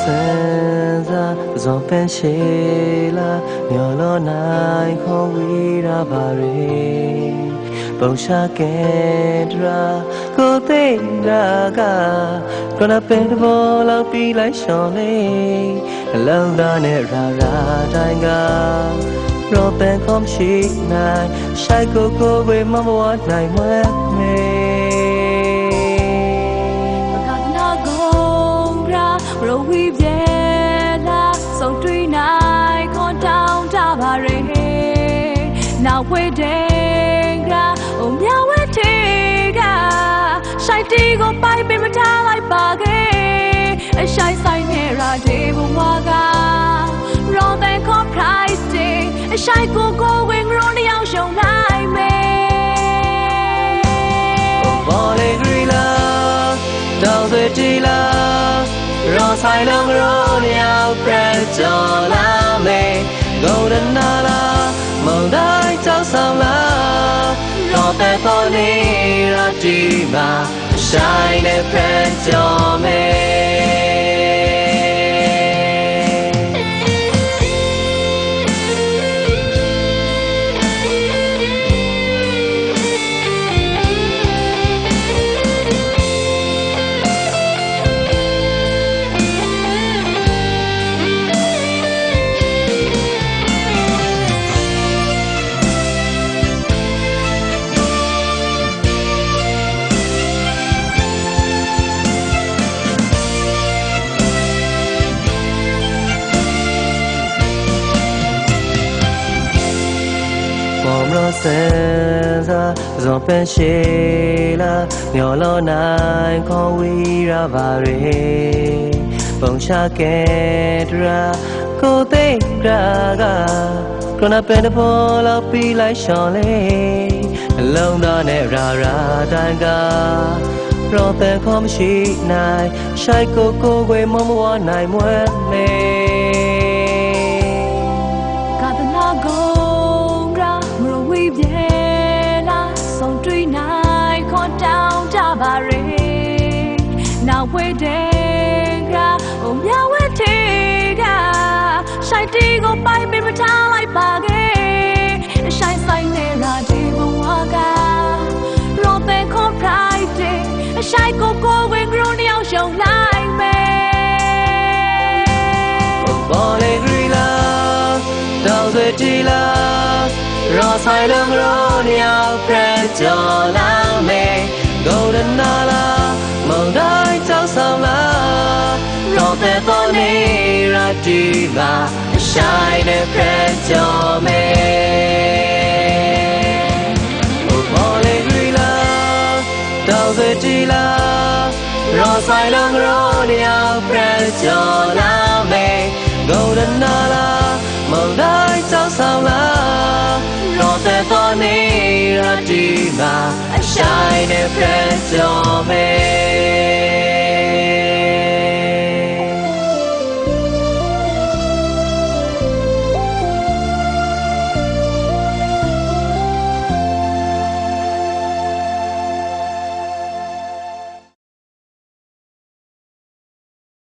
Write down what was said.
စင်စားဇွန်ပန်ရှိလာမျောလောနိုင်ခေါ်ဝီရာပါရီပုံရှာကဲဒရာကိုသိရာကကနပင်တဘောလောက်ပြီးလိုက်ရှော်လေးအလုံးသားနဲ့ရာရာတိုင်းကရောပန်ကောင်းရှိနိုင်ရှိုက်ကိုကိုဝေမမဝနိုင်မွဲမေ ရာရဝီပြဲလာဆုံးတွေ့နိုင်ခွန်တောင်းကြပါရေနောက်ဝဲတဲ့ကရာအုံမြဝဲတေကရှိုက်တီကိုပိုက်ပေးမထားလိုက်ပါခဲ့အရှိုက်ဆိုင်နေရာဒီဘဝက Roll the comprising အရှိုက်ကိုကိုဝင်ရုံးတယောက်ရှုံနို ဆိုင်လုံးရောလျောက်ပြတ်ကြော်လာမေဂုံရနာလာမုန်တိုင်းကြောက်ဆောင်လာရောတဲ့တော်နေရတီမာဆိုင်နဲ့ပြတ် ကြော်မေပေါ်မလို့စင်စားဇွန်ပန်ရှိလာမျောလောနိုင်ခေါ်ဝီရာပါရီပုံရှာကဲဒရာကိုသိရာကကနပန်တဖော်လောက်ပြီးလိုက်ရှော်လေးအလုံးသားနဲ့ရာရာတိုင်းကရောတဲ့ခေါ်မရှိနိုင်ရှိုက်ကိုကိုွယ်မမဝနိုင်မွဲမေ တီကိုပိုက်ပေးမထားလိုက်ပါခဲ့ရှိုင်းဆိုင်နေရာဒီဘဝကရောတဲ့ခေါ်ဖိုက်တဲ့ရှိုက်ကိုကိုဝင်ကရုံးတယောက်ရှုံလိုက်မယ်ဘောလေဂရီလာတောင်တွေတီလာရောဆိုင်လုံးရောလျောက်ပြတ်ကြော်လာမေဂုံရနာလာမုန်တိုင်းကြောက်ဆောင်လာရောတဲ့တော် နေရတီပါဆိုင်တဲ့ပြတ်ကြော်မေဘောလေဂရီလာတောင်တွေတီလာရောဆိုင်လုံးရောလျောက်ပြတ်ကြော်လာမေ golden nala မုန်တိုင်းကြောက်ဆောင်လာရောတဲ့တော်နေရတီ